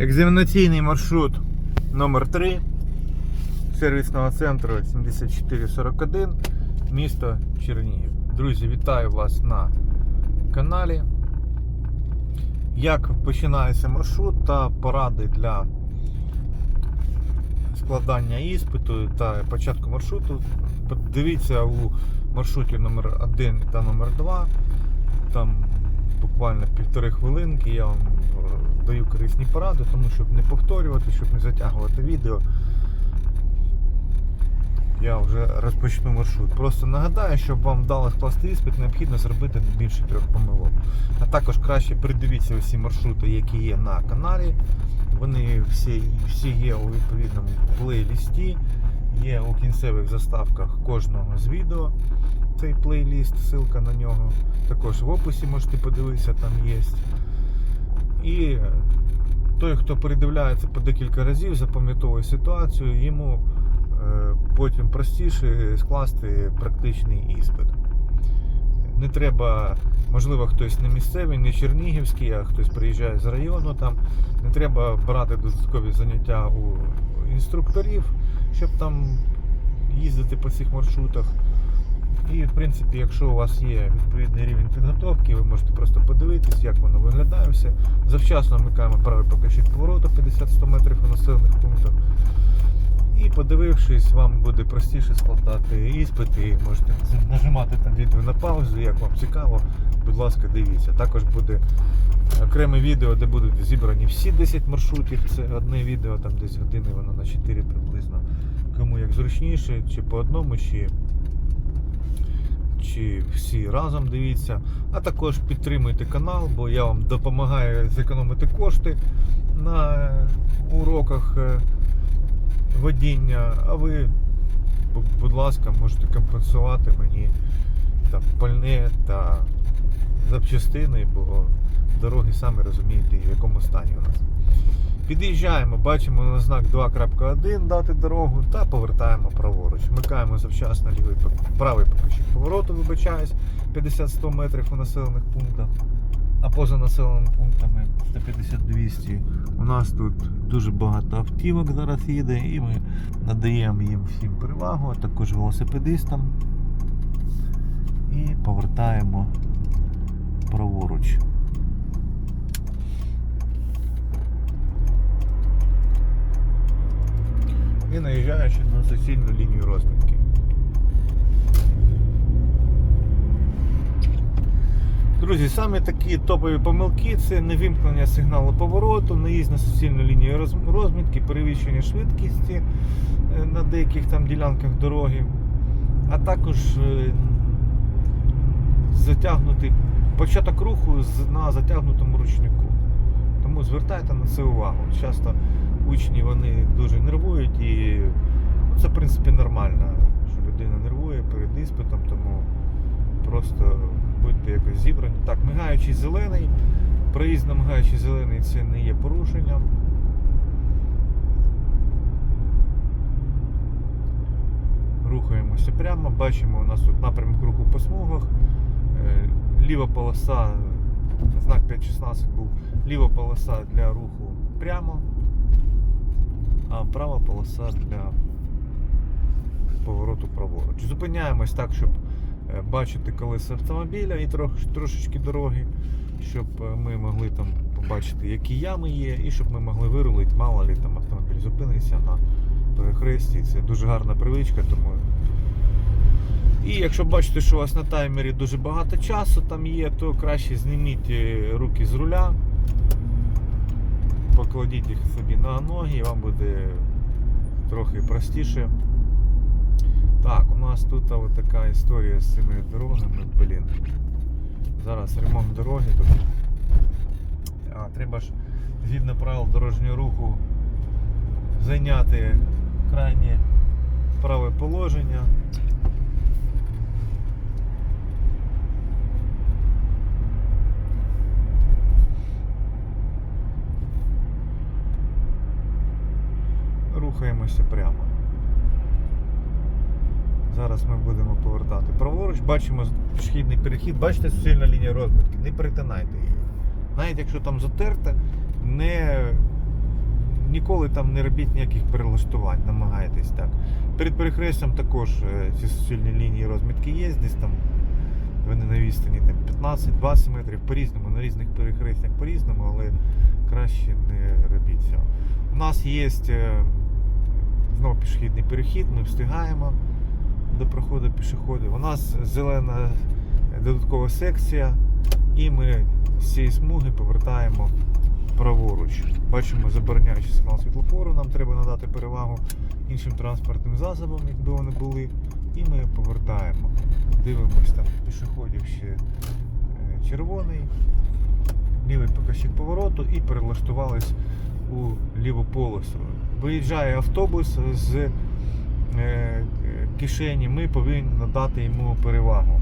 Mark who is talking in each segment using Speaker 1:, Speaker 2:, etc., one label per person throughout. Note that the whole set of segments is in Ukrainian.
Speaker 1: Екзаменаційний маршрут номер 3 сервісного центру 7441, місто Чернігів. Друзі, вітаю вас на каналі. Як починається маршрут та поради для складання іспиту та початку маршруту. Дивіться у маршруті номер 1 та номер 2 Там буквально півтори хвилинки я вам е, даю корисні поради, тому щоб не повторювати, щоб не затягувати відео. Я вже розпочну маршрут. Просто нагадаю, щоб вам вдало скласти іспит, необхідно зробити не більше трьох помилок. А також краще придивіться усі маршрути, які є на каналі. Вони всі, всі є у відповідному плейлісті, є у кінцевих заставках кожного з відео. Цей плейліст, ссылка на нього. Також в описі можете подивитися, там є. І той, хто передивляється по декілька разів, запам'ятовує ситуацію, йому е, потім простіше скласти практичний іспит. Не треба, можливо, хтось не місцевий, не чернігівський, а хтось приїжджає з району там. Не треба брати додаткові заняття у інструкторів, щоб там їздити по цих маршрутах. І, в принципі, якщо у вас є відповідний рівень підготовки, ви можете просто подивитись, як воно виглядає все. Завчасно вмикаємо правий покажчик повороту 50-100 метрів у населених пунктах. І подивившись, вам буде простіше складати іспити. Можете нажимати там відео на паузу, як вам цікаво, будь ласка, дивіться. Також буде окреме відео, де будуть зібрані всі 10 маршрутів. Це одне відео, там десь години, воно на 4 приблизно. Кому як зручніше, чи по одному, чи чи всі разом дивіться. А також підтримуйте канал, бо я вам допомагаю зекономити кошти на уроках е, водіння. А ви, будь ласка, можете компенсувати мені там пальне та запчастини, бо дороги самі розумієте, в якому стані у нас. Під'їжджаємо, бачимо на знак 2.1 дати дорогу та повертаємо праворуч. Вмикаємо завчасно лівий правий покажчик повороту, вибачаюсь, 50-100 метрів у населених пунктах. А поза населеними пунктами 150-200. У нас тут дуже багато автівок зараз їде і ми надаємо їм всім перевагу, а також велосипедистам. І повертаємо праворуч. І наїжджаючи на суцільну лінію розмітки. Друзі, саме такі топові помилки це невимкнення сигналу повороту, наїзд на суцільну лінію розмітки, перевищення швидкості е, на деяких там ділянках дороги, а також е, затягнутий початок руху на затягнутому ручнику. Тому звертайте на це увагу. Часто учні вони дуже нервують і це в принципі нормально, що людина нервує перед іспитом, тому просто будьте якось зібрані. Так, мигаючий зелений, проїзд на мигаючий зелений це не є порушенням. Рухаємося прямо, бачимо, у нас тут напрямок руху по смугах. Е, Ліва полоса, знак 5.16 був, ліва полоса для руху прямо, а права полоса для повороту праворуч. Зупиняємось так, щоб е, бачити колеса автомобіля і трошечки дороги, щоб е, ми могли там побачити, які ями є, і щоб ми могли вирулити, мало ли там автомобіль зупинився на перехресті. Це дуже гарна привичка, тому. І якщо бачите, що у вас на таймері дуже багато часу там є, то краще зніміть е, руки з руля, покладіть їх собі на ноги, і вам буде трохи простіше. Так, у нас тут от така історія з цими дорогами, блін. Зараз ремонт дороги тут. А треба ж згідно правил дорожнього руху зайняти крайнє праве положення. Рухаємося прямо. Зараз ми будемо повертати праворуч, бачимо пішохідний перехід, бачите суцільна лінія розмітки, не перетинайте її. Навіть якщо там затерте, не ніколи там не робіть ніяких перелаштувань, намагайтесь так. Перед перехрестям також е, ці суцільні лінії розмітки є, десь там вони на відстані 15-20 метрів по-різному, на різних перехрестях по-різному, але краще не робіть цього. У нас є е, знову пішохідний перехід, ми встигаємо до проходу пішоходів. У нас зелена додаткова секція, і ми з цієї смуги повертаємо праворуч. Бачимо забороняючий сигнал світлофору, нам треба надати перевагу іншим транспортним засобам, якби вони були. І ми повертаємо. Дивимось там пішоходів ще е, червоний, лівий показчик повороту і перелаштувались у ліву полосу. Виїжджає автобус з е, кишені, ми повинні надати йому перевагу.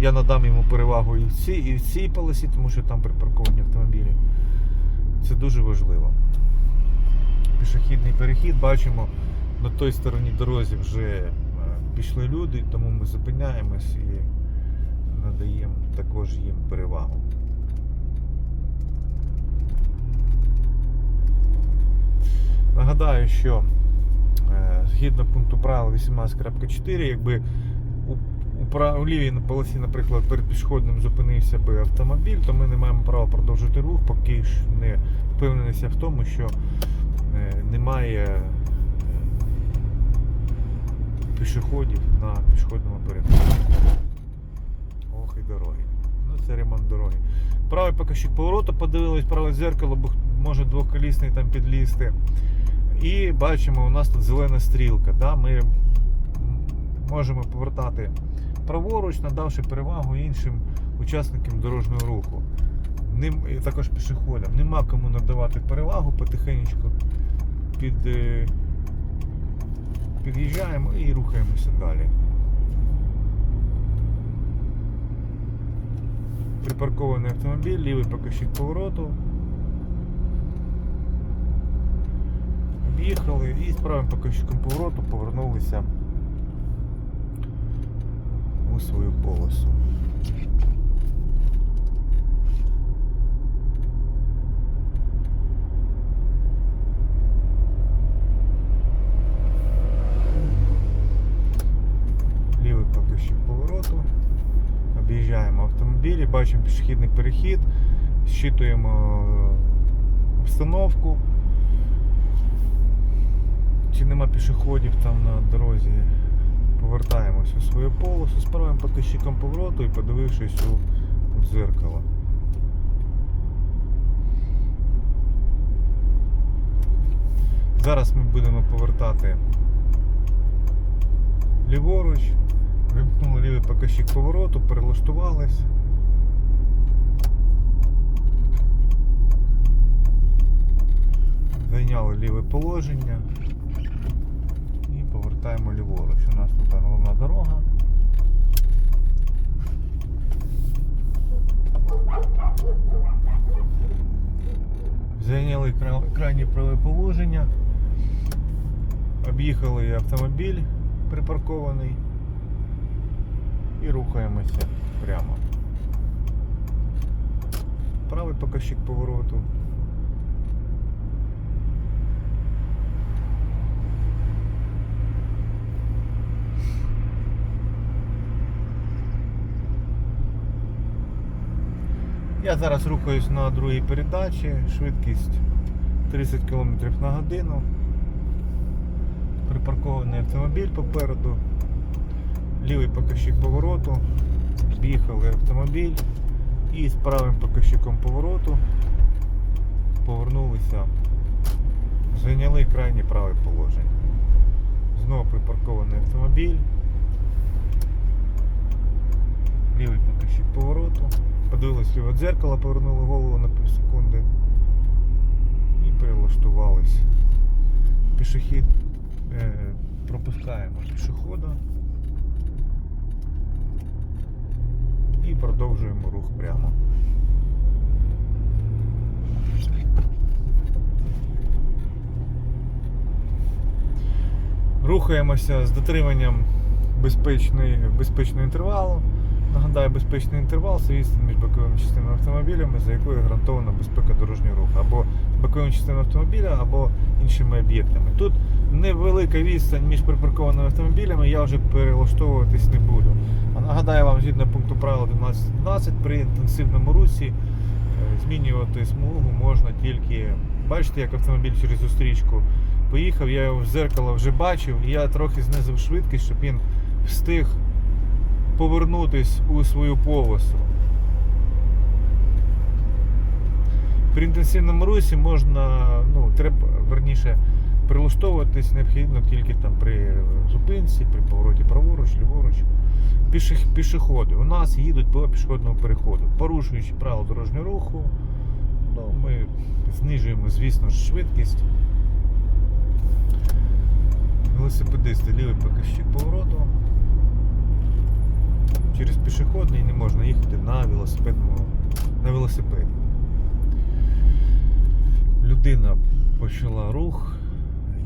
Speaker 1: Я надам йому перевагу і в цій, і в цій полосі, тому що там припарковані автомобілі. Це дуже важливо. Пішохідний перехід, бачимо, на той стороні дорозі вже е, пішли люди, тому ми зупиняємось і надаємо також їм перевагу. Нагадаю, що е, згідно пункту правил 18.4, якби у, лівій полосі, наприклад, перед пішохідним зупинився би автомобіль, то ми не маємо права продовжити рух, поки ж не впевненіся в тому, що е, немає е, пішоходів на пішохідному переході. Ох і дороги. Ну це ремонт дороги. Правий покажчик повороту подивились, праве дзеркало, може двоколісний там підлізти. І бачимо, у нас тут зелена стрілка. Да? Ми можемо повертати праворуч, надавши перевагу іншим учасникам дорожнього руху. Ним, і також пішоходам. Нема кому надавати перевагу, потихеньку під, е, під'їжджаємо і рухаємося далі. Припаркований автомобіль, лівий покажчик повороту. Об'їхали і з правим покажчиком повороту повернулися у свою полосу. Лівий покажчик повороту. Об'їжджаємо автомобілі, бачимо пішохідний перехід, щитуємо обстановку. Чи нема пішоходів там на дорозі. Повертаємось у свою полосу з правим повороту і подивившись у, дзеркало. Зараз ми будемо повертати ліворуч. Вимкнули лівий покажчик повороту, перелаштувались. Зайняли ліве положення повертаємо ліворуч. У нас тут головна дорога. Зайняли кра- крайнє праве положення. Об'їхали автомобіль припаркований і рухаємося прямо. Правий покажчик повороту. Я зараз рухаюсь на другій передачі, швидкість 30 км на годину. Припаркований автомобіль попереду. Лівий покажчик повороту, в'їхали автомобіль. І з правим покажчиком повороту повернулися, зайняли крайнє праве положення. Знову припаркований автомобіль, лівий покажчик повороту, подивились ліве дзеркало, повернули голову на пів секунди і перелаштувались. Пішохід е, пропускаємо пішохода. і продовжуємо рух прямо. Рухаємося з дотриманням безпечного інтервалу. Нагадаю, безпечний інтервал це між боковими частинами автомобілями, за якою гарантована безпека дорожнього руху. Або боковим частинами автомобіля або іншими об'єктами. Тут невелика відстань між припаркованими автомобілями, я вже перелаштовуватись не буду. А нагадаю вам, згідно пункту правил 12.12, при інтенсивному русі е, змінювати смугу можна тільки. Бачите, як автомобіль через зустрічку поїхав, я його в зеркало вже бачив, і я трохи знизив швидкість, щоб він встиг повернутись у свою полосу. При інтенсивному русі можна, ну, треба, верніше, прилаштовуватись необхідно тільки там при зупинці, при повороті праворуч, ліворуч. Піших, пішоходи у нас їдуть по пішохідному переходу, порушуючи правила дорожнього руху. Ну, ми знижуємо, звісно швидкість. Велосипедисти лівий показчик повороту. Через пішохідний не можна їхати на велосипедному на велосипеді. Людина почала рух,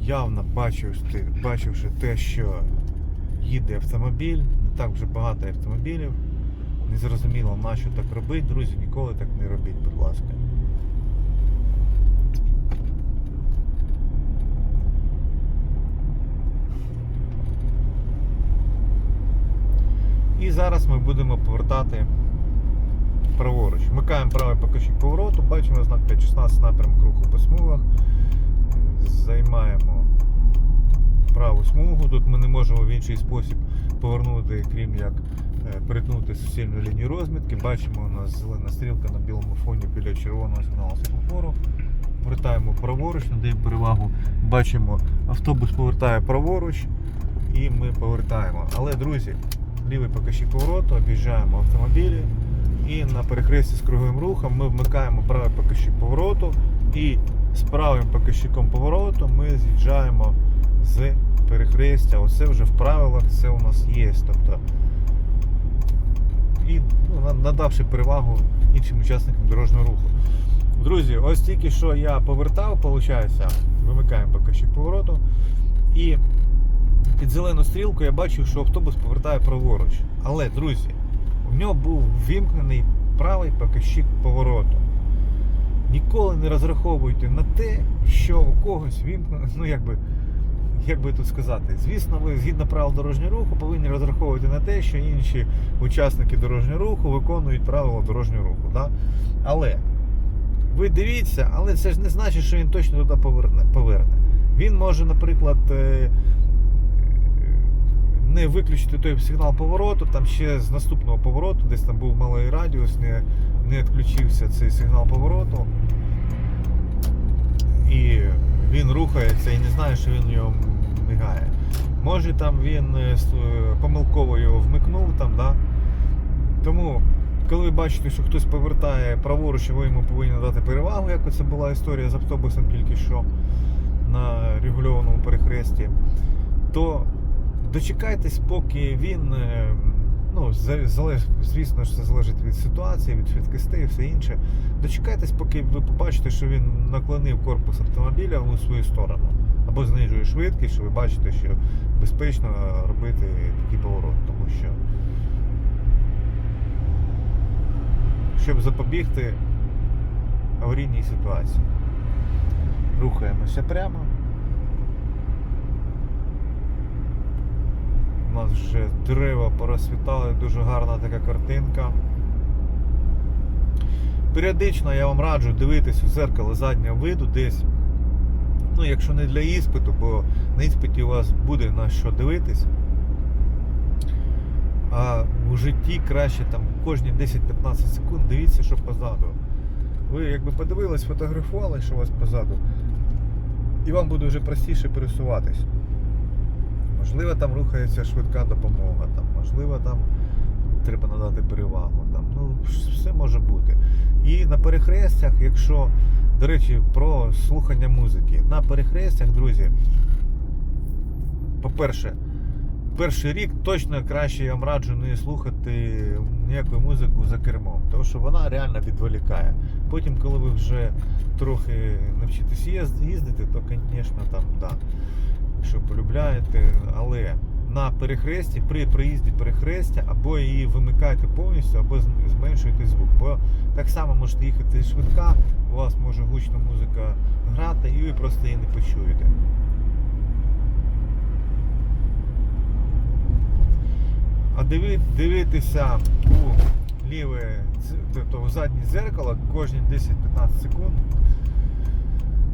Speaker 1: явно бачивши, бачивши те, що їде автомобіль, не так вже багато автомобілів. незрозуміло, нащо на що так робити. Друзі, ніколи так не робіть, будь ласка. І зараз ми будемо повертати праворуч. Вмикаємо правий покажчик повороту, бачимо знак 5.16 напрямок руху по смугах. Займаємо праву смугу. Тут ми не можемо в інший спосіб повернути, крім як е, перетнути суцільну лінію розмітки. Бачимо, у нас зелена стрілка на білому фоні біля червоного сигналу світлофору. Повертаємо праворуч, надаємо перевагу. Бачимо, автобус повертає праворуч і ми повертаємо. Але, друзі, лівий покажчик повороту, об'їжджаємо автомобілі. І на перехресті з круговим рухом ми вмикаємо правий покажчик повороту і з правим покажчиком повороту ми з'їжджаємо з перехрестя. Оце вже в правилах це у нас є. Тобто, і ну, надавши перевагу іншим учасникам дорожнього руху. Друзі, ось тільки що я повертав, виходить, вимикаємо покажчик повороту. І під зелену стрілку я бачив, що автобус повертає праворуч. Але, друзі, у нього був вімкнений правий покажчик повороту. Ніколи не розраховуйте на те, що у когось вімкнено, ну якби, як би тут сказати, звісно, ви згідно правил дорожнього руху повинні розраховувати на те, що інші учасники дорожнього руху виконують правила дорожнього руху. Да? Але ви дивіться, але це ж не значить, що він точно туди поверне. поверне. Він може, наприклад, е, не виключити той сигнал повороту, там ще з наступного повороту, десь там був малий радіус, не, не відключився цей сигнал повороту. І він рухається і не знає, що він його мигає. Може там він е, е, помилково його вмикнув там, да? Тому, коли ви бачите, що хтось повертає праворуч, ви йому повинні дати перевагу, як це була історія з автобусом тільки що на регульованому перехресті, то дочекайтесь, поки він. е, Ну, за- залеж, звісно ж, це залежить від ситуації, від швидкостей і все інше. Дочекайтесь, поки ви побачите, що він наклонив корпус автомобіля у свою сторону. Або знижує швидкість, що ви бачите, що безпечно робити такий поворот. Тому що, щоб запобігти аварійній ситуації. Рухаємося прямо. У нас вже дерева порозцвітали, дуже гарна така картинка. Періодично я вам раджу дивитись у зеркало заднього виду десь. Ну, якщо не для іспиту, бо на іспиті у вас буде на що дивитись. А у житті краще там кожні 10-15 секунд дивіться, що позаду. Ви якби подивились, фотографували, що у вас позаду, і вам буде вже простіше пересуватись. Можливо, там рухається швидка допомога, там, можливо, там треба надати перевагу. Там, ну, все може бути. І на перехрестях, якщо, до речі, про слухання музики. На перехрестях, друзі, по-перше, перший рік точно краще я вам раджу не слухати ніяку музику за кермом, тому що вона реально відволікає. Потім, коли ви вже трохи навчитесь їзд- їздити, то, звісно, там, да, якщо полюбляєте, але на перехресті, при проїзді перехрестя, або її вимикайте повністю, або з- зменшуйте звук. Бо так само можете їхати швидка, у вас може гучна музика сказати, і ви просто її не почуєте. А диви, дивитися у ліве тобто у заднє зеркало кожні 10-15 секунд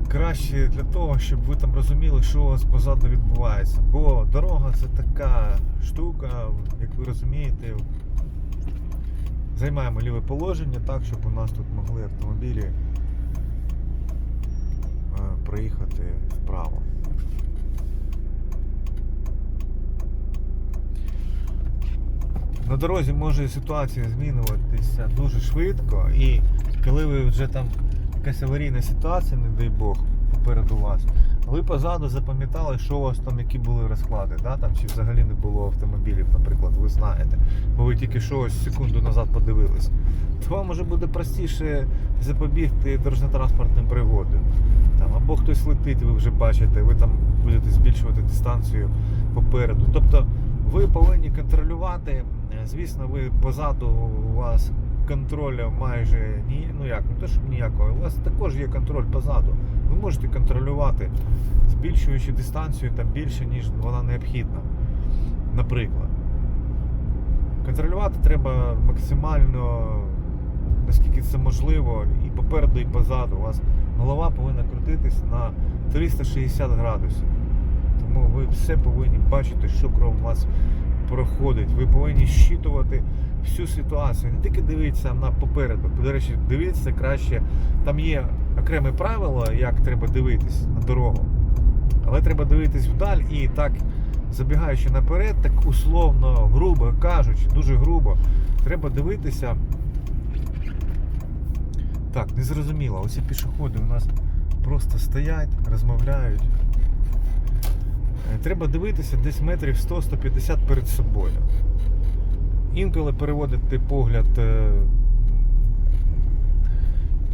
Speaker 1: краще для того, щоб ви там розуміли, що у вас позаду відбувається. Бо дорога це така штука, як ви розумієте, займаємо ліве положення так, щоб у нас тут могли автомобілі е, проїхати вправо. На дорозі може ситуація змінюватися дуже швидко, і коли ви вже там якась аварійна ситуація, не дай Бог, попереду вас, ви позаду запам'ятали, що у вас там, які були розклади, да? там, чи взагалі не було автомобілів, наприклад, ви знаєте, бо ви тільки що ось секунду назад подивились, то вам може буде простіше запобігти дорожньо-транспортним пригодам. Там, або хтось летить, ви вже бачите, ви там будете збільшувати дистанцію попереду. Тобто ви повинні контролювати. Звісно, ви позаду у вас контролю майже ні, ну як, не те, щоб ніякого, у вас також є контроль позаду. Ви можете контролювати, збільшуючи дистанцію там більше, ніж вона необхідна. Наприклад. Контролювати треба максимально, наскільки це можливо, і попереду, і позаду. У вас голова повинна крутитись на 360 градусів. Тому ви все повинні бачити, що крім вас проходить. Ви повинні щитувати всю ситуацію. Не тільки дивитися на попереду. До речі, дивитися краще. Там є окреме правило, як треба дивитись на дорогу. Але треба дивитись вдаль і так, забігаючи наперед, так условно, грубо кажучи, дуже грубо, треба дивитися. Так, незрозуміло. Оці пішоходи у нас просто стоять, розмовляють. Е, Треба дивитися десь метрів 100-150 перед собою. Інколи переводити погляд е,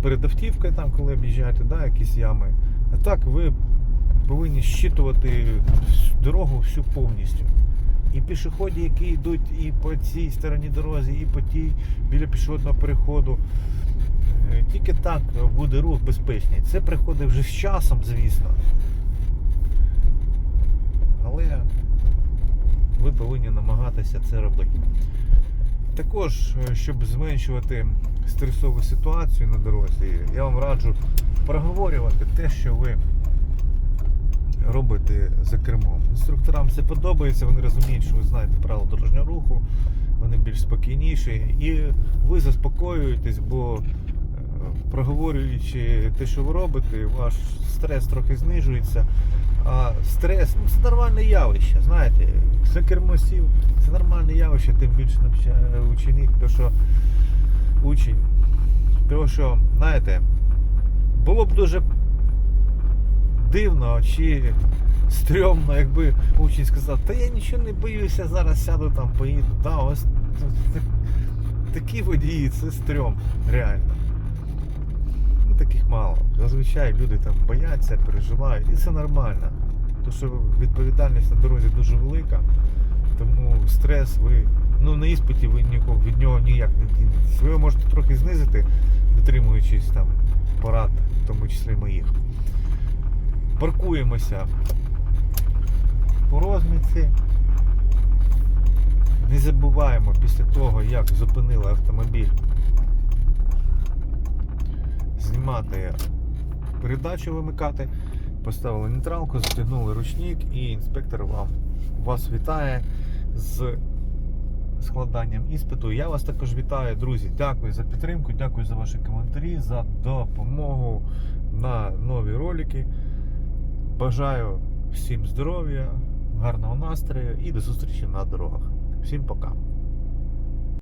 Speaker 1: перед автівкою, там, коли об'їжджаєте, да, якісь ями. А так ви повинні щитувати дорогу всю повністю. І пішоходи, які йдуть і по цій стороні дорозі, і по тій біля пішохідного переходу. Е, Тільки так буде рух безпечний. Це приходить вже з часом, звісно. Але ви повинні намагатися це робити. Також, е, щоб зменшувати стресову ситуацію на дорозі, я вам раджу проговорювати те, що ви робите за кермом. Інструкторам це подобається, вони розуміють, що ви знаєте правила дорожнього руху, вони більш спокійніші. І ви заспокоюєтесь, бо е, проговорюючи те, що ви робите, ваш стрес трохи знижується. А стрес ну, це нормальне явище. Знаєте, за кермо сів, це нормальне явище, тим більше ученик, то що учень. Тому що, знаєте, було б дуже дивно чи стрьомно, якби учень сказав, та я нічого не боюся, зараз сяду там, поїду. Да, ось це- це- такі водії, це стрьом, реально. Ну, таких мало. Зазвичай люди там бояться, переживають, і це нормально. Тому що відповідальність на дорозі дуже велика, тому стрес ви. Ну, на іспиті ви нікого, від нього ніяк не дінетесь. Ви його можете трохи знизити, дотримуючись там порад, в тому числі моїх. Паркуємося по розмітці. Не забуваємо після того, як зупинили автомобіль, знімати передачу вимикати, поставили нейтралку, затягнули ручник і інспектор вам вас вітає з складанням іспиту. Я вас також вітаю, друзі. Дякую за підтримку, дякую за ваші коментарі, за допомогу на нові ролики. Бажаю всім здоров'я, гарного настрою і до зустрічі на дорогах. Всім пока.